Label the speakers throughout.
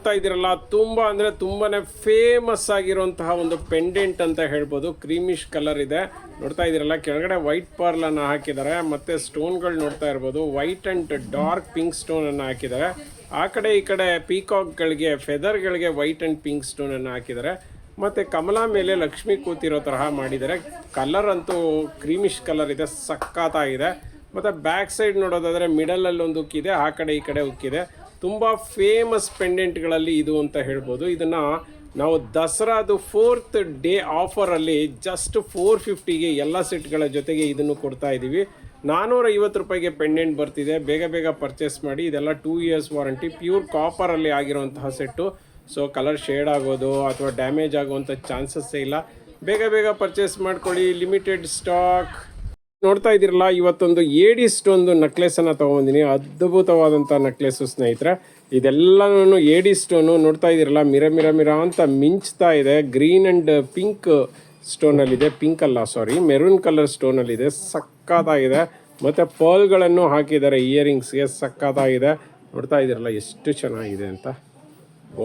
Speaker 1: ನೋಡ್ತಾ ಇದ್ದೀರಲ್ಲ, ತುಂಬಾ ಅಂದ್ರೆ ತುಂಬಾನೇ ಫೇಮಸ್ ಆಗಿರುವಂತಹ ಒಂದು ಪೆಂಡೆಂಟ್ ಅಂತ ಹೇಳ್ಬೋದು. ಕ್ರೀಮಿಶ್ ಕಲರ್ ಇದೆ. ನೋಡ್ತಾ ಇದ್ದೀರಲ್ಲ, ಕೆಳಗಡೆ ವೈಟ್ ಪರ್ಲ್ ಅನ್ನ ಹಾಕಿದ್ದಾರೆ, ಮತ್ತೆ ಸ್ಟೋನ್ಗಳು ನೋಡ್ತಾ ಇರ್ಬೋದು. White and dark pink stone ಅನ್ನ ಹಾಕಿದ್ದಾರೆ. ಆ ಕಡೆ ಈ ಕಡೆ ಪೀಕಾಕ್ಗಳಿಗೆ ಫೆದರ್ಗಳಿಗೆ ವೈಟ್ ಅಂಡ್ ಪಿಂಕ್ ಸ್ಟೋನ್ ಅನ್ನ ಹಾಕಿದ್ದಾರೆ. ಮತ್ತೆ ಕಮಲ ಮೇಲೆ ಲಕ್ಷ್ಮಿ ಕೂತಿರೋ ತರಹ ಮಾಡಿದ್ದಾರೆ. ಕಲರ್ ಅಂತೂ ಕ್ರೀಮಿಶ್ ಕಲರ್ ಇದೆ, ಸಖತ್ತಾಗಿದೆ. ಮತ್ತೆ ಬ್ಯಾಕ್ ಸೈಡ್ ನೋಡೋದಾದ್ರೆ ಮಿಡಲಲ್ಲಿ ಒಂದು ಉಕ್ಕಿದೆ, ಆ ಕಡೆ ಈ ಕಡೆ ಉಕ್ಕಿದೆ. ತುಂಬಾ ಫೇಮಸ್ ಪೆಂಡೆಂಟ್ಗಳಲ್ಲಿ ಇದು ಅಂತ ಹೇಳ್ಬೋದು. ಇದನ್ನ ನಾವು ದಸರಾದು ಫೋರ್ತ್ ಡೇ ಆಫರಲ್ಲಿ ಜಸ್ಟ್ ಫೋರ್ ಫಿಫ್ಟಿಗೆ ಎಲ್ಲ ಸೆಟ್ಗಳ ಜೊತೆಗೆ ಇದನ್ನು ಕೊಡ್ತಾ ಇದ್ದೀವಿ. ನಾನ್ನೂರ ಐವತ್ತು ರೂಪಾಯಿಗೆ ಪೆಂಡೆಂಟ್ ಬರ್ತಿದೆ. ಬೇಗ ಬೇಗ ಪರ್ಚೇಸ್ ಮಾಡಿ. ಇದೆಲ್ಲ ಟೂ ಇಯರ್ಸ್ ವಾರಂಟಿ ಪ್ಯೂರ್ ಕಾಪರಲ್ಲಿ ಆಗಿರುವಂತಹ ಸೆಟ್ಟು. ಸೊ ಕಲರ್ ಶೇಡ್ ಆಗೋದು ಅಥವಾ ಡ್ಯಾಮೇಜ್ ಆಗುವಂಥ ಚಾನ್ಸಸ್ಸೇ ಇಲ್ಲ. ಬೇಗ ಬೇಗ ಪರ್ಚೇಸ್ ಮಾಡ್ಕೊಳ್ಳಿ. ಲಿಮಿಟೆಡ್ ಸ್ಟಾಕ್ ನೋಡ್ತಾ ಇದ್ದೀರಲ್ಲ, ಇವತ್ತೊಂದು ಏಡಿಸ್ಟ್ ಒಂದು ನೆಕ್ಲೆಸನ್ನು ತೊಗೊಂಡಿನಿ ಅದ್ಭುತವಾದಂಥ ನೆಕ್ಲೆಸು ಸ್ನೇಹಿತರೆ. ಇದೆಲ್ಲನೂ ಏಡಿ ಸ್ಟೋನು ನೋಡ್ತಾ ಇದ್ದೀರಲ್ಲ, ಮಿರ ಮಿರ ಮಿರ ಅಂತ ಮಿಂಚ್ತಾ ಇದೆ. ಗ್ರೀನ್ ಆ್ಯಂಡ್ ಪಿಂಕ್ ಸ್ಟೋನಲ್ಲಿದೆ ಪಿಂಕ್ ಅಲ್ಲ ಸಾರಿ ಮೆರೂನ್ ಕಲರ್ ಸ್ಟೋನಲ್ಲಿದೆ ಸಕ್ಕತ್ತಾಗಿದೆ. ಮತ್ತು ಪರ್ಲ್ಗಳನ್ನು ಹಾಕಿದ್ದಾರೆ ಇಯರಿಂಗ್ಸ್ಗೆ ಸಕ್ಕತ್ತಾಗಿದೆ. ನೋಡ್ತಾ ಇದ್ದೀರಲ್ಲ, ಎಷ್ಟು ಚೆನ್ನಾಗಿದೆ ಅಂತ.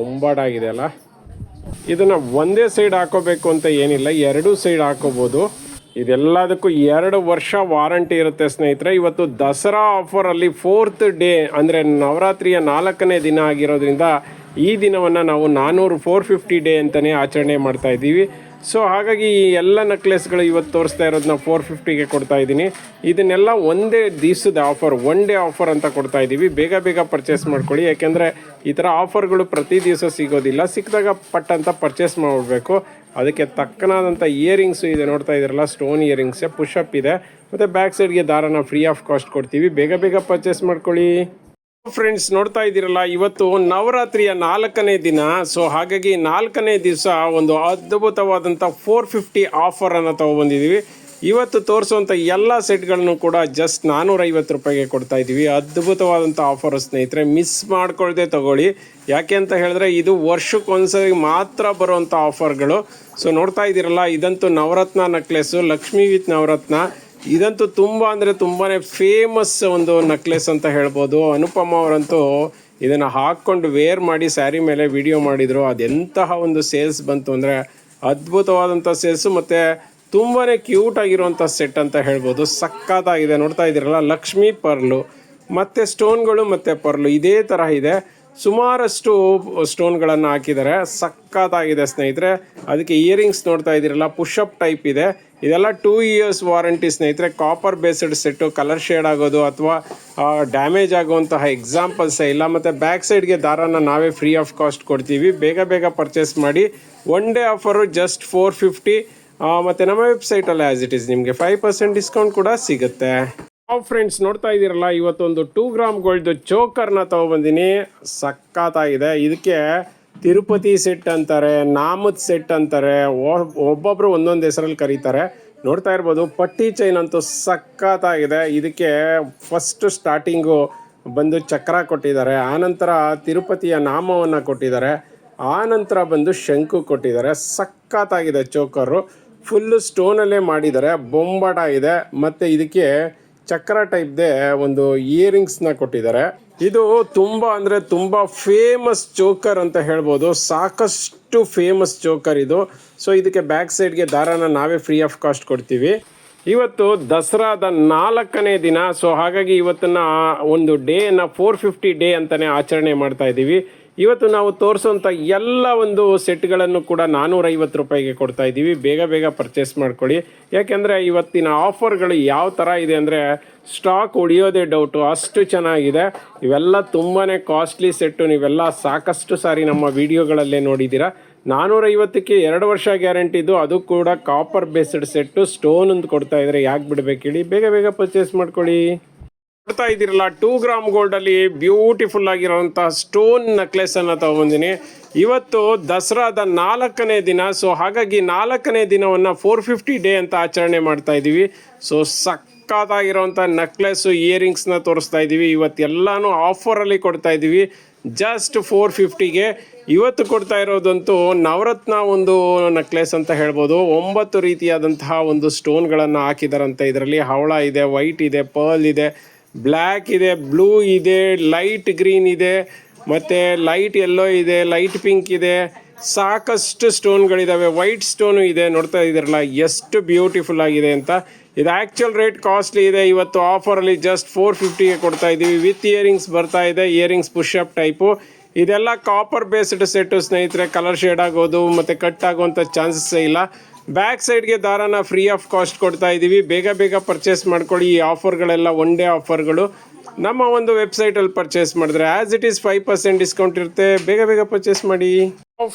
Speaker 1: ಒಂಬಾಡಾಗಿದೆ ಅಲ್ಲ. ಇದನ್ನು ಒಂದೇ ಸೈಡ್ ಹಾಕೋಬೇಕು ಅಂತ ಏನಿಲ್ಲ, ಎರಡೂ ಸೈಡ್ ಹಾಕೋಬಹುದು ಇದೆಲ್ಲದಕ್ಕೂ ಎರಡು ವರ್ಷ ವಾರಂಟಿ ಇರುತ್ತೆ, ಸ್ನೇಹಿತರೆ. ಇವತ್ತು ದಸರಾ ಆಫರಲ್ಲಿ ಫೋರ್ತ್ ಡೇ ಅಂದರೆ ನವರಾತ್ರಿಯ ನಾಲ್ಕನೇ ದಿನ ಆಗಿರೋದ್ರಿಂದ ಈ ದಿನವನ್ನು ನಾವು ನಾನ್ನೂರು ಫೋರ್ ಫಿಫ್ಟಿ ಡೇ ಅಂತಲೇ ಆಚರಣೆ ಮಾಡ್ತಾ ಇದ್ದೀವಿ. ಸೊ ಹಾಗಾಗಿ ಈ ಎಲ್ಲ ನೆಕ್ಲೆಸ್ಗಳು ಇವತ್ತು ತೋರಿಸ್ತಾ ಇರೋದು ನಾವು ಫೋರ್ ಫಿಫ್ಟಿಗೆ ಕೊಡ್ತಾ ಇದ್ದೀನಿ. ಇದನ್ನೆಲ್ಲ ಒಂದೇ ದಿವಸದ ಆಫರ್ ಒನ್ ಡೇ ಆಫರ್ ಅಂತ ಕೊಡ್ತಾ ಇದ್ದೀವಿ ಬೇಗ ಬೇಗ ಪರ್ಚೇಸ್ ಮಾಡ್ಕೊಳ್ಳಿ. ಯಾಕೆಂದರೆ ಈ ಥರ ಆಫರ್ಗಳು ಪ್ರತಿ ದಿವಸ ಸಿಗೋದಿಲ್ಲ. ಸಿಕ್ಕಿದಾಗ ಪಟ್ ಅಂತ ಪರ್ಚೇಸ್ ಮಾಡಬೇಕು. ಅದಕ್ಕೆ ತಕ್ಕನಾದಂಥ ಇಯರಿಂಗ್ಸು ಇದೆ. ನೋಡ್ತಾ ಇದ್ದೀರಲ್ಲ ಸ್ಟೋನ್ ಇಯರಿಂಗ್ಸೇ ಪುಷಪ್ ಇದೆ. ಮತ್ತು ಬ್ಯಾಕ್ ಸೈಡ್ಗೆ ದಾರನ ಫ್ರೀ ಆಫ್ ಕಾಸ್ಟ್ ಕೊಡ್ತೀವಿ. ಬೇಗ ಬೇಗ ಪರ್ಚೇಸ್ ಮಾಡ್ಕೊಳ್ಳಿ. ಫ್ರೆಂಡ್ಸ್ ನೋಡ್ತಾ ಇದ್ದೀರಲ್ಲ, ಇವತ್ತು ನವರಾತ್ರಿಯ ನಾಲ್ಕನೇ ದಿನ. ಸೊ ಹಾಗಾಗಿ ನಾಲ್ಕನೇ ದಿವಸ ಒಂದು ಅದ್ಭುತವಾದಂಥ ಫೋರ್ ಫಿಫ್ಟಿ ಆಫರನ್ನು ತೊಗೊಬಂದಿದ್ದೀವಿ ಇವತ್ತು ತೋರಿಸುವಂಥ ಎಲ್ಲ ಸೆಟ್ಗಳನ್ನು ಕೂಡ ಜಸ್ಟ್ ನಾನ್ನೂರೈವತ್ತು ರೂಪಾಯಿಗೆ ಕೊಡ್ತಾ ಇದ್ದೀವಿ. ಅದ್ಭುತವಾದಂಥ ಆಫರ್ ಸ್ನೇಹಿತರೆ ಮಿಸ್ ಮಾಡ್ಕೊಳ್ದೆ ತಗೊಳ್ಳಿ. ಯಾಕೆ ಅಂತ ಹೇಳಿದ್ರೆ, ಇದು ವರ್ಷಕ್ಕೊಂದ್ಸರಿ ಮಾತ್ರ ಬರುವಂಥ ಆಫರ್ಗಳು ಸೊ ನೋಡ್ತಾ ಇದ್ದೀರಲ್ಲ, ಇದಂತೂ ನವರತ್ನ ನೆಕ್ಲೆಸ್ಸು ಲಕ್ಷ್ಮೀ ವಿತ್ ನವರತ್ನ. ಇದಂತೂ ತುಂಬ ಅಂದರೆ ತುಂಬಾ ಫೇಮಸ್ ಒಂದು ನೆಕ್ಲೆಸ್ ಅಂತ ಹೇಳ್ಬೋದು. ಅನುಪಮ ಅವರಂತೂ ಇದನ್ನು ಹಾಕ್ಕೊಂಡು ವೇರ್ ಮಾಡಿ ಸ್ಯಾರಿ ಮೇಲೆ ವಿಡಿಯೋ ಮಾಡಿದರು. ಅದೆಂತಹ ಒಂದು ಸೇಲ್ಸ್ ಬಂತು ಅಂದರೆ ಅದ್ಭುತವಾದಂಥ ಸೇಲ್ಸು ಮತ್ತು ತುಂಬಾ ಕ್ಯೂಟ್ ಆಗಿರುವಂಥ ಸೆಟ್ ಅಂತ ಹೇಳ್ಬೋದು. ಸಕ್ಕತ್ತಾಗಿದೆ. ನೋಡ್ತಾ ಇದ್ದೀರಲ್ಲ, ಲಕ್ಷ್ಮೀ ಪರ್ಲು, ಮತ್ತು ಸ್ಟೋನ್ಗಳು ಮತ್ತು ಪರ್ಲು ಇದೇ ಥರ ಇದೆ. ಸುಮಾರಷ್ಟು ಸ್ಟೋನ್ಗಳನ್ನು ಹಾಕಿದ್ದಾರೆ. ಸಕ್ಕತ್ತಾಗಿದೆ ಸ್ನೇಹಿತರೆ. ಅದಕ್ಕೆ ಇಯರಿಂಗ್ಸ್ ನೋಡ್ತಾ ಇದ್ದೀರಲ್ಲ ಪುಷಪ್ ಟೈಪ್ ಇದೆ. ಇದೆಲ್ಲ ಟೂ ಇಯರ್ಸ್ ವಾರಂಟಿ ಸ್ನೇಹಿತರೆ copper based set colour shade ಆಗೋದು ಅಥವಾ ಡ್ಯಾಮೇಜ್ ಆಗುವಂತಹ ಎಕ್ಸಾಂಪಲ್ಸೇ ಇಲ್ಲ. ಮತ್ತು ಬ್ಯಾಕ್ ಸೈಡ್ಗೆ ದಾರನ ನಾವೇ ಫ್ರೀ ಆಫ್ ಕಾಸ್ಟ್ ಕೊಡ್ತೀವಿ. ಬೇಗ ಬೇಗ ಪರ್ಚೇಸ್ ಮಾಡಿ. One day offer just four fifty ಮತ್ತು ನಮ್ಮ ವೆಬ್ಸೈಟಲ್ಲಿ ಆ್ಯಸ್ ಇಟ್ ಈಸ್ ನಿಮಗೆ ಫೈವ್ ಪರ್ಸೆಂಟ್ ಡಿಸ್ಕೌಂಟ್ ಕೂಡ ಸಿಗುತ್ತೆ. ನಾವು ಫ್ರೆಂಡ್ಸ್ ನೋಡ್ತಾ ಇದ್ದೀರಲ್ಲ, ಇವತ್ತೊಂದು ಟೂ ಗ್ರಾಮ್ ಗೋಲ್ಡ್ ಚೋಕರ್ನ ತೊಗೊಬಂದಿನಿ. ಸಕ್ಕತ್ತಾಗಿದೆ ಇದಕ್ಕೆ ತಿರುಪತಿ ಸೆಟ್ ಅಂತಾರೆ, ನಾಮದ್ ಸೆಟ್ ಅಂತಾರೆ ಒಬ್ಬೊಬ್ಬರು ಒಂದೊಂದು ಹೆಸರಲ್ಲಿ ಕರೀತಾರೆ. ನೋಡ್ತಾ ಇರ್ಬೋದು, ಪಟ್ಟಿ ಚೈನ್ ಅಂತೂ ಸಕ್ಕತ್ತಾಗಿದೆ ಇದಕ್ಕೆ ಫಸ್ಟ್ ಸ್ಟಾರ್ಟಿಂಗು ಬಂದು ಚಕ್ರ ಕೊಟ್ಟಿದ್ದಾರೆ. ಆನಂತರ ತಿರುಪತಿಯ ನಾಮವನ್ನು ಕೊಟ್ಟಿದ್ದಾರೆ. ಆನಂತರ ಬಂದು ಶಂಕು ಕೊಟ್ಟಿದ್ದಾರೆ. ಸಕ್ಕತ್ತಾಗಿದೆ ಚೋಕರು. ಫುಲ್ಲು ಸ್ಟೋನಲ್ಲೇ ಮಾಡಿದ್ದಾರೆ. ಬೊಂಬಾಟ ಇದೆ. ಮತ್ತು ಇದಕ್ಕೆ ಚಕ್ರ ಟೈಪ್ದೇ ಒಂದು ಇಯರಿಂಗ್ಸ್ನ ಕೊಟ್ಟಿದ್ದಾರೆ. ಇದು ತುಂಬ ಅಂದರೆ ತುಂಬ ಫೇಮಸ್ ಚೋಕರ್ ಅಂತ ಹೇಳ್ಬೋದು. ಸಾಕಷ್ಟು ಫೇಮಸ್ ಚೋಕರ್ ಇದು. ಸೊ ಇದಕ್ಕೆ ಬ್ಯಾಕ್ ಸೈಡ್ಗೆ ದಾರನ ನಾವೇ ಫ್ರೀ ಆಫ್ ಕಾಸ್ಟ್ ಕೊಡ್ತೀವಿ. ಇವತ್ತು ದಸರಾದ ನಾಲ್ಕನೇ ದಿನ ಸೊ ಹಾಗಾಗಿ ಇವತ್ತನ್ನ ಒಂದು ಡೇನ ಫೋರ್ ಫಿಫ್ಟಿ ಡೇ ಅಂತಲೇ ಆಚರಣೆ ಮಾಡ್ತಾ ಇದ್ದೀವಿ. ಇವತ್ತು ನಾವು ತೋರಿಸುವಂಥ ಎಲ್ಲ ಒಂದು ಸೆಟ್ಗಳನ್ನು ಕೂಡ ನಾನ್ನೂರೈವತ್ತು ರೂಪಾಯಿಗೆ ಕೊಡ್ತಾ ಇದ್ದೀವಿ. ಬೇಗ ಬೇಗ ಪರ್ಚೇಸ್ ಮಾಡ್ಕೊಳ್ಳಿ. ಯಾಕೆಂದರೆ ಇವತ್ತಿನ ಆಫರ್ಗಳು ಯಾವ ಥರ ಇದೆ ಅಂದರೆ ಸ್ಟಾಕ್ ಉಳಿಯೋದೇ ಡೌಟು ಅಷ್ಟು ಚೆನ್ನಾಗಿದೆ. ಇವೆಲ್ಲ ತುಂಬಾ ಕಾಸ್ಟ್ಲಿ ಸೆಟ್ಟು ನೀವೆಲ್ಲ ಸಾಕಷ್ಟು ಸಾರಿ ನಮ್ಮ ವಿಡಿಯೋಗಳಲ್ಲೇ ನೋಡಿದ್ದೀರಾ. ನಾನ್ನೂರೈವತ್ತಕ್ಕೆ ಎರಡು ವರ್ಷ ಗ್ಯಾರಂಟಿ ಇದ್ದು ಅದು ಕೂಡ ಕಾಪರ್ ಬೇಸ್ಡ್ ಸೆಟ್ಟು ಸ್ಟೋನ್ ಅಂತ ಕೊಡ್ತಾ ಇದ್ದಾರೆ ಯಾಕೆ ಬಿಡಬೇಕು ಹೇಳಿ. ಬೇಗ ಬೇಗ ಪರ್ಚೇಸ್ ಮಾಡ್ಕೊಳ್ಳಿ. ನೋಡ್ತಾ ಇದ್ದೀರಲ್ಲ ಟೂ ಗ್ರಾಮ್ ಗೋಲ್ಡ್ ಅಲ್ಲಿ ಬ್ಯೂಟಿಫುಲ್ ಆಗಿರುವಂತಹ ಸ್ಟೋನ್ ನೆಕ್ಲೆಸ್ ಅನ್ನ ತಗೊಂಬಂದಿನಿ. ಇವತ್ತು ದಸರಾದ ನಾಲ್ಕನೇ ದಿನ ಸೊ ಹಾಗಾಗಿ ನಾಲ್ಕನೇ ದಿನವನ್ನ ಫೋರ್ ಫಿಫ್ಟಿ ಡೇ ಅಂತ ಆಚರಣೆ ಮಾಡ್ತಾ ಇದ್ದೀವಿ. ಸೊ ಸಕ್ಕತ್ತಾಗಿರುವಂಥ ನೆಕ್ಲೆಸ್ಸು ಇಯರಿಂಗ್ಸ್ನ ತೋರಿಸ್ತಾ ಇದ್ದೀವಿ. ಇವತ್ತೆಲ್ಲಾನು ಆಫರಲ್ಲಿ ಕೊಡ್ತಾ ಇದ್ದೀವಿ. ಜಸ್ಟ್ ಫೋರ್ ಫಿಫ್ಟಿಗೆ ಇವತ್ತು ಕೊಡ್ತಾ ಇರೋದಂತೂ ನವರತ್ನ ಒಂದು ನೆಕ್ಲೆಸ್ ಅಂತ ಹೇಳ್ಬೋದು. ಒಂಬತ್ತು ರೀತಿಯಾದಂತಹ ಒಂದು ಸ್ಟೋನ್ಗಳನ್ನು ಹಾಕಿದಾರಂತೆ. ಇದರಲ್ಲಿ ಹವಳ ಇದೆ ವೈಟ್ ಇದೆ ಪರ್ಲ್ ಇದೆ. ಬ್ಲ್ಯಾಕ್ ಇದೆ ಬ್ಲೂ ಇದೆ ಲೈಟ್ ಗ್ರೀನ್ ಇದೆ, ಮತ್ತು ಲೈಟ್ ಎಲ್ಲೋ ಇದೆ ಲೈಟ್ ಪಿಂಕ್ ಇದೆ. ಸಾಕಷ್ಟು ಸ್ಟೋನ್ಗಳಿದ್ದಾವೆ ವೈಟ್ ಸ್ಟೋನು ಇದೆ. ನೋಡ್ತಾ ಇದ್ದೀರಲ್ಲ, ಎಷ್ಟು ಬ್ಯೂಟಿಫುಲ್ ಆಗಿದೆ ಅಂತ. ಇದು ಆ್ಯಕ್ಚುಯಲ್ ರೇಟ್ ಕಾಸ್ಟ್ಲಿ ಇದೆ. ಇವತ್ತು ಆಫರಲ್ಲಿ ಜಸ್ಟ್ ಫೋರ್ ಫಿಫ್ಟಿಗೆ ಕೊಡ್ತಾ ಇದ್ದೀವಿ. ವಿತ್ ಇಯರಿಂಗ್ಸ್ ಬರ್ತಾ ಇದೆ. ಇಯರಿಂಗ್ಸ್ ಅಪ್ ಟೈಪು ಇದೆಲ್ಲ ಕಾಪರ್ ಬೇಸ್ಡ್ ಸೆಟ್ಟು ಸ್ನೇಹಿತರೆ. ಕಲರ್ ಶೇಡ್ ಆಗೋದು, ಮತ್ತು ಕಟ್ ಆಗುವಂಥ ಚಾನ್ಸಸ್ಸೇ ಇಲ್ಲ. ಬ್ಯಾಕ್ ಸೈಡ್ಗೆ ದಾರಾನ ಫ್ರೀ ಆಫ್ ಕಾಸ್ಟ್ ಕೊಡ್ತಾ ಇದ್ದೀವಿ ಬೇಗ ಬೇಗ ಪರ್ಚೇಸ್ ಮಾಡ್ಕೊಳ್ಳಿ. ಈ ಆಫರ್ಗಳೆಲ್ಲ ಒನ್ ಡೇ ಆಫರ್ಗಳು ನಮ್ಮ ಒಂದು ವೆಬ್ಸೈಟಲ್ಲಿ ಪರ್ಚೇಸ್ ಮಾಡಿದ್ರೆ as it is five percent discount ಇರುತ್ತೆ. ಬೇಗ ಬೇಗ ಪರ್ಚೇಸ್ ಮಾಡಿ.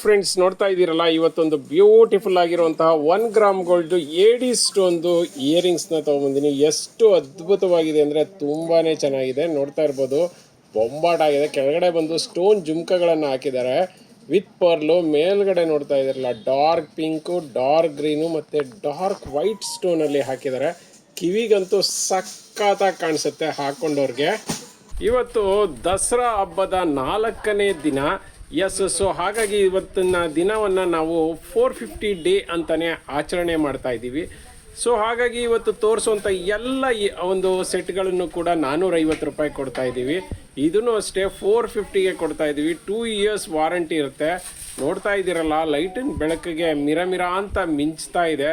Speaker 1: ಫ್ರೆಂಡ್ಸ್ ನೋಡ್ತಾ ಇದ್ದೀರಲ್ಲ, ಇವತ್ತೊಂದು ಬ್ಯೂಟಿಫುಲ್ ಆಗಿರುವಂತಹ ಒನ್ ಗ್ರಾಮ್ ಗೋಲ್ಡ್ ಏಡಿ ಸ್ಟೋನ್ದು ಇಯರಿಂಗ್ಸ್ನ ತೊಗೊಂಬಂದಿನಿ. ಎಷ್ಟು ಅದ್ಭುತವಾಗಿದೆ ಅಂದರೆ ತುಂಬಾ ಚೆನ್ನಾಗಿದೆ. ನೋಡ್ತಾ ಇರ್ಬೋದು. ಬೊಂಬಾಟ್ ಆಗಿದೆ. ಕೆಳಗಡೆ ಬಂದು ಸ್ಟೋನ್ ಜುಮ್ಕಗಳನ್ನು ಹಾಕಿದ್ದಾರೆ. ವಿತ್ ಪರ್ಲು ಮೇಲ್ಗಡೆ ನೋಡ್ತಾ ಇದ್ದೀರಲ್ಲ ಡಾರ್ಕ್ ಪಿಂಕು, ಡಾರ್ಕ್ ಗ್ರೀನು ಮತ್ತು ಡಾರ್ಕ್ ವೈಟ್ ಸ್ಟೋನಲ್ಲಿ ಹಾಕಿದ್ದಾರೆ. ಕಿವಿಗಂತೂ ಸಖತ್ತಾಗಿ ಕಾಣಿಸುತ್ತೆ ಹಾಕ್ಕೊಂಡವ್ರಿಗೆ ಇವತ್ತು ದಸರಾ ಹಬ್ಬದ ನಾಲ್ಕನೇ ದಿನ. ಎಸ್ ಸೊ ಹಾಗಾಗಿ ಇವತ್ತಿನ ದಿನವನ್ನು ನಾವು ಫೋರ್ ಫಿಫ್ಟಿ ಡೇ ಅಂತಲೇ ಆಚರಣೆ ಮಾಡ್ತಾ ಇದ್ದೀವಿ. ಸೊ ಹಾಗಾಗಿ ಇವತ್ತು ತೋರಿಸುವಂಥ ಎಲ್ಲ ಒಂದು ಸೆಟ್ಗಳನ್ನು ಕೂಡ ನಾನ್ನೂರೈವತ್ತು ರೂಪಾಯಿ ಕೊಡ್ತಾ ಇದ್ದೀವಿ. ಇದನ್ನು ಅಷ್ಟೇ ಫೋರ್ ಫಿಫ್ಟಿಗೆ ಕೊಡ್ತಾ ಇದ್ದೀವಿ. ಟೂ ಇಯರ್ಸ್ ವಾರಂಟಿ ಇರುತ್ತೆ. ನೋಡ್ತಾ ಇದ್ದೀರಲ್ಲ ಲೈಟಿನ ಬೆಳಕಿಗೆ ಮಿರ ಅಂತ ಮಿಂಚ್ತಾ ಇದೆ.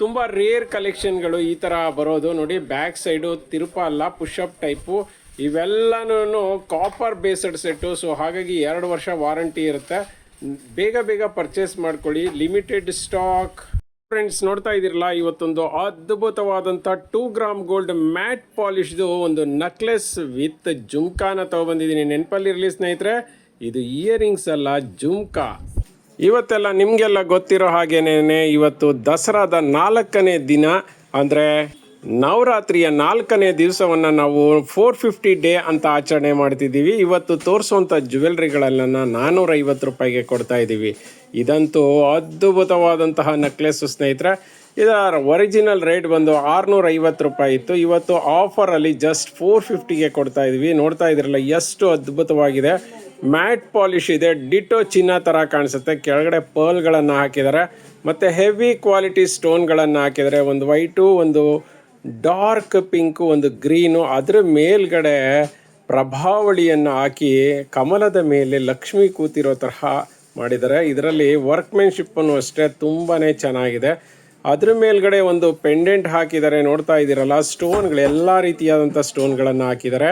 Speaker 1: ತುಂಬ ರೇರ್ ಕಲೆಕ್ಷನ್ಗಳು ಈ ಥರ ಬರೋದು. ನೋಡಿ ಬ್ಯಾಕ್ ಸೈಡು ತಿರುಪಲ್ಲ ಪುಷಪ್ ಟೈಪು ಇವೆಲ್ಲನೂ ಕಾಪರ್ ಬೇಸ್ಡ್ ಸೆಟ್ಟು ಸೊ ಹಾಗಾಗಿ ಎರಡು ವರ್ಷ ವಾರಂಟಿ ಇರುತ್ತೆ. ಬೇಗ ಬೇಗ ಪರ್ಚೇಸ್ ಮಾಡ್ಕೊಳ್ಳಿ. ಲಿಮಿಟೆಡ್ ಸ್ಟಾಕ್ ಫ್ರೆಂಡ್ಸ್, ನೋಡ್ತಾ ಇದ್ದೀರಲ್ಲ, ಇವತ್ತೊಂದು ಅದ್ಭುತವಾದಂಥ ಟೂ ಗ್ರಾಮ್ ಗೋಲ್ಡ್ ಮ್ಯಾಟ್ ಪಾಲಿಶ್ದು ಒಂದು ನಕ್ಲೆಸ್ ವಿತ್ ಜುಮ್ಕಾನ ತೊಗೊಬಂದಿದ್ದೀನಿ ನೆನಪಲ್ಲಿರಲಿ ಸ್ನೇಹಿತರೆ, ಇದು ಇಯರಿಂಗ್ಸ್ ಅಲ್ಲ, ಜುಮ್ಕಾ. ಇವತ್ತೆಲ್ಲ ನಿಮಗೆಲ್ಲ ಗೊತ್ತಿರೋ ಹಾಗೇನೇ ಇವತ್ತು ದಸರಾದ ನಾಲ್ಕನೇ ದಿನ, ಅಂದರೆ ನವರಾತ್ರಿಯ ನಾಲ್ಕನೇ ದಿವಸವನ್ನು ನಾವು ಫೋರ್ ಫಿಫ್ಟಿ ಡೇ ಅಂತ ಆಚರಣೆ ಮಾಡ್ತಿದ್ದೀವಿ. ಇವತ್ತು ತೋರಿಸುವಂಥ ಜ್ಯುವೆಲ್ರಿಗಳೆಲ್ಲ ನಾನ್ನೂರೈವತ್ತು ರೂಪಾಯಿಗೆ ಕೊಡ್ತಾ ಇದ್ದೀವಿ. ಇದಂತೂ ಅದ್ಭುತವಾದಂತಹ ನೆಕ್ಲೆಸ್ಸು ಸ್ನೇಹಿತರೆ. ಇದರ ಒರಿಜಿನಲ್ ರೇಟ್ ಬಂದು ಆರುನೂರ ಐವತ್ತು ರೂಪಾಯಿ ಇತ್ತು. ಇವತ್ತು ಆಫರಲ್ಲಿ ಜಸ್ಟ್ ಫೋರ್ ಫಿಫ್ಟಿಗೆ ಕೊಡ್ತಾ ಇದ್ವಿ ನೋಡ್ತಾ ಇದ್ರಲ್ಲ, ಎಷ್ಟು ಅದ್ಭುತವಾಗಿದೆ. ಮ್ಯಾಟ್ ಪಾಲಿಷ್ ಇದೆ. ಡಿಟೋ ಚಿನ್ನ ಥರ ಕಾಣಿಸುತ್ತೆ. ಕೆಳಗಡೆ ಪರ್ಲ್ಗಳನ್ನು ಹಾಕಿದ್ದಾರೆ. ಮತ್ತು ಹೆವಿ ಕ್ವಾಲಿಟಿ ಸ್ಟೋನ್ಗಳನ್ನು ಹಾಕಿದರೆ ಒಂದು ವೈಟು ಒಂದು ಡಾರ್ಕ್ ಪಿಂಕು ಒಂದು ಗ್ರೀನು, ಅದರ ಮೇಲ್ಗಡೆ ಪ್ರಭಾವಳಿಯನ್ನು ಹಾಕಿ ಕಮಲದ ಮೇಲೆ ಲಕ್ಷ್ಮಿ ಕೂತಿರೋ ತರಹ ಮಾಡಿದ್ದಾರೆ. ಇದರಲ್ಲಿ ವರ್ಕ್ಮೆನ್ಶಿಪ್ಪನ್ನು ಅಷ್ಟೇ ತುಂಬಾ ಚೆನ್ನಾಗಿದೆ. ಅದ್ರ ಮೇಲ್ಗಡೆ ಒಂದು ಪೆಂಡೆಂಟ್ ಹಾಕಿದ್ದಾರೆ. ನೋಡ್ತಾ ಇದ್ದೀರಲ್ಲ, ಸ್ಟೋನ್ಗಳು, ಎಲ್ಲ ರೀತಿಯಾದಂಥ ಸ್ಟೋನ್ಗಳನ್ನು ಹಾಕಿದ್ದಾರೆ.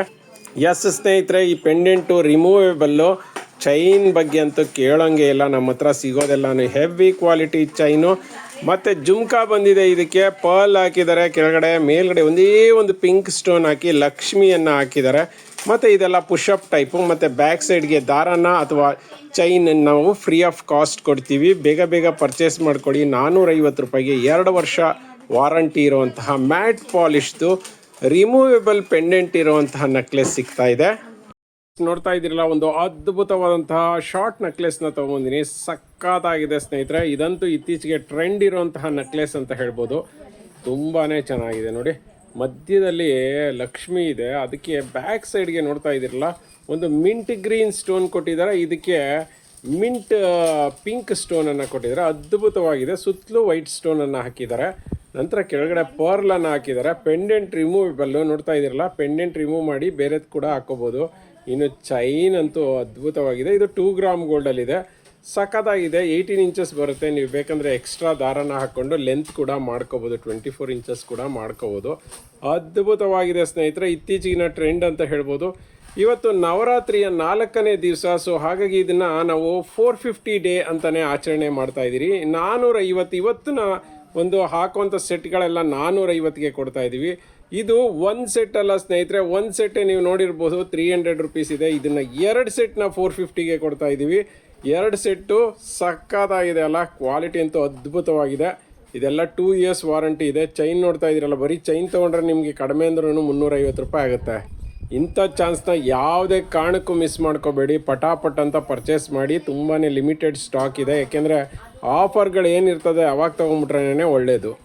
Speaker 1: ಎಸ್ ಸ್ನೇಹಿತರೆ, ಈ ಪೆಂಡೆಂಟು ರಿಮೂವೇಬಲ್ಲು. ಚೈನ್ ಬಗ್ಗೆ ಅಂತೂ ಕೇಳೋಂಗೆ ಇಲ್ಲ, ನಮ್ಮ ಹತ್ರ ಸಿಗೋದೆಲ್ಲ ಹೆವಿ ಕ್ವಾಲಿಟಿ ಚೈನು. ಮತ್ತು ಜುಮ್ಕಾ ಬಂದಿದೆ. ಇದಕ್ಕೆ ಪರ್ಲ್ ಹಾಕಿದ್ದಾರೆ. ಕೆಳಗಡೆ, ಮೇಲ್ಗಡೆ ಒಂದೇ ಒಂದು ಪಿಂಕ್ ಸ್ಟೋನ್ ಹಾಕಿ ಲಕ್ಷ್ಮಿಯನ್ನು ಹಾಕಿದ್ದಾರೆ. ಮತ್ತು ಇದೆಲ್ಲ ಪುಷಪ್ ಟೈಪು ಮತ್ತು ಬ್ಯಾಕ್ ಸೈಡ್ಗೆ ದಾರನ ಅಥವಾ ಚೈನ್ ನಾವು ಫ್ರೀ ಆಫ್ ಕಾಸ್ಟ್ ಕೊಡ್ತೀವಿ. ಬೇಗ ಬೇಗ ಪರ್ಚೇಸ್ ಮಾಡ್ಕೊಳ್ಳಿ ನಾನ್ನೂರೈವತ್ತು ರೂಪಾಯಿಗೆ ಎರಡು ವರ್ಷ ವಾರಂಟಿ ಇರುವಂತಹ ಮ್ಯಾಟ್ ಪಾಲಿಶ್ದು ರಿಮೂವೆಬಲ್ ಪೆಂಡೆಂಟ್ ಇರುವಂತಹ ನೆಕ್ಲೆಸ್ ಸಿಗ್ತಾ ಇದೆ. ನೋಡ್ತಾ ಇದ್ದೀರಲ್ಲ, ಒಂದು ಅದ್ಭುತವಾದಂತಹ ಶಾರ್ಟ್ ನೆಕ್ಲೆಸ್ನ ತೊಗೊಂಡಿನಿ ಸಕ್ಕತ್ತಾಗಿದೆ ಸ್ನೇಹಿತರೆ. ಇದಂತೂ ಇತ್ತೀಚೆಗೆ ಟ್ರೆಂಡ್ ಇರುವಂತಹ ನೆಕ್ಲೆಸ್ ಅಂತ ಹೇಳ್ಬೋದು. ತುಂಬಾ ಚೆನ್ನಾಗಿದೆ. ನೋಡಿ, ಮಧ್ಯದಲ್ಲಿ ಲಕ್ಷ್ಮಿ ಇದೆ. ಅದಕ್ಕೆ ಬ್ಯಾಕ್ ಸೈಡ್ಗೆ ನೋಡ್ತಾ ಇದ್ದೀರಲ್ಲ, ಒಂದು ಮಿಂಟ್ ಗ್ರೀನ್ ಸ್ಟೋನ್ ಕೊಟ್ಟಿದ್ದಾರೆ. ಇದಕ್ಕೆ ಮಿಂಟ್ ಪಿಂಕ್ ಸ್ಟೋನನ್ನು ಕೊಟ್ಟಿದ್ದಾರೆ. ಅದ್ಭುತವಾಗಿದೆ. ಸುತ್ತಲೂ ವೈಟ್ ಸ್ಟೋನನ್ನು ಹಾಕಿದ್ದಾರೆ. ನಂತರ ಕೆಳಗಡೆ ಪರ್ಲನ್ನು ಹಾಕಿದ್ದಾರೆ ಪೆಂಡೆಂಟ್ ರಿಮೂವಬಲ್ಲು ನೋಡ್ತಾ ಇದ್ದೀರಲ್ಲ ಪೆಂಡೆಂಟ್ ರಿಮೂವ್ ಮಾಡಿ ಬೇರೆದು ಕೂಡ ಹಾಕೋಬೋದು. ಇನ್ನು ಚೈನ್ ಅಂತೂ ಅದ್ಭುತವಾಗಿದೆ. ಇದು ಟೂ ಗ್ರಾಮ್ ಗೋಲ್ಡಲ್ಲಿದೆ ಸಖತ್ತಾಗಿದೆ. ಏಯ್ಟೀನ್ ಇಂಚಸ್ ಬರುತ್ತೆ. ನೀವು ಬೇಕಂದರೆ ಎಕ್ಸ್ಟ್ರಾ ದಾರನ ಹಾಕ್ಕೊಂಡು ಲೆಂತ್ ಕೂಡ ಮಾಡ್ಕೋಬೋದು. ಟ್ವೆಂಟಿ ಫೋರ್ ಇಂಚಸ್ ಕೂಡ ಮಾಡ್ಕೋಬೋದು. ಅದ್ಭುತವಾಗಿದೆ ಸ್ನೇಹಿತರೆ. ಇತ್ತೀಚಿನ ಟ್ರೆಂಡ್ ಅಂತ ಹೇಳ್ಬೋದು. ಇವತ್ತು ನವರಾತ್ರಿಯ ನಾಲ್ಕನೇ ದಿವಸ ಸೊ ಹಾಗಾಗಿ ಇದನ್ನು ನಾವು ಫೋರ್ ಫಿಫ್ಟಿ ಡೇ ಅಂತಲೇ ಆಚರಣೆ ಮಾಡ್ತಾ ಇದ್ದೀರಿ. ನಾನ್ನೂರ ಇವತ್ತು ನಾ ಒಂದು ಹಾಕುವಂಥ ಸೆಟ್ಗಳೆಲ್ಲ ನಾನ್ನೂರೈವತ್ತಿಗೆ ಕೊಡ್ತಾ ಇದ್ದೀವಿ. ಇದು ಒಂದು ಸೆಟ್ ಅಲ್ಲ ಸ್ನೇಹಿತರೆ, ಒಂದು ಸೆಟ್ಟೇ ನೀವು ನೋಡಿರ್ಬೋದು ತ್ರೀ ಹಂಡ್ರೆಡ್ ರುಪೀಸ್ ಇದೆ. ಇದನ್ನು ಎರಡು ಸೆಟ್ನ ಫೋರ್ ಫಿಫ್ಟಿಗೆ ಕೊಡ್ತಾ ಇದ್ದೀವಿ. ಎರಡು ಸೆಟ್ಟು ಸಕ್ಕತ್ತಾಗಿದೆ ಅಲ್ಲ ಕ್ವಾಲಿಟಿ ಅಂತೂ ಅದ್ಭುತವಾಗಿದೆ. ಇದೆಲ್ಲ ಟೂ ಇಯರ್ಸ್ ವಾರಂಟಿ ಇದೆ. ಚೈನ್ ನೋಡ್ತಾ ಇದ್ದೀರಲ್ಲ, ಬರೀ ಚೈನ್ ತೊಗೊಂಡ್ರೆ ನಿಮಗೆ ಕಡಿಮೆ ಅಂದ್ರೂ ಮುನ್ನೂರೈವತ್ತು ರೂಪಾಯಿ ಆಗುತ್ತೆ. ಇಂಥ ಚಾನ್ಸ್ನ ಯಾವುದೇ ಕಾರಣಕ್ಕೂ ಮಿಸ್ ಮಾಡ್ಕೋಬೇಡಿ. ಪಟಾಪಟ್ ಅಂತ ಪರ್ಚೇಸ್ ಮಾಡಿ ತುಂಬಾ ಲಿಮಿಟೆಡ್ ಸ್ಟಾಕ್ ಇದೆ. ಯಾಕೆಂದರೆ ಆಫರ್ಗಳು ಏನಿರ್ತದೆ ಅವಾಗ ತೊಗೊಂಬಿಟ್ರೆ ಒಳ್ಳೆಯದು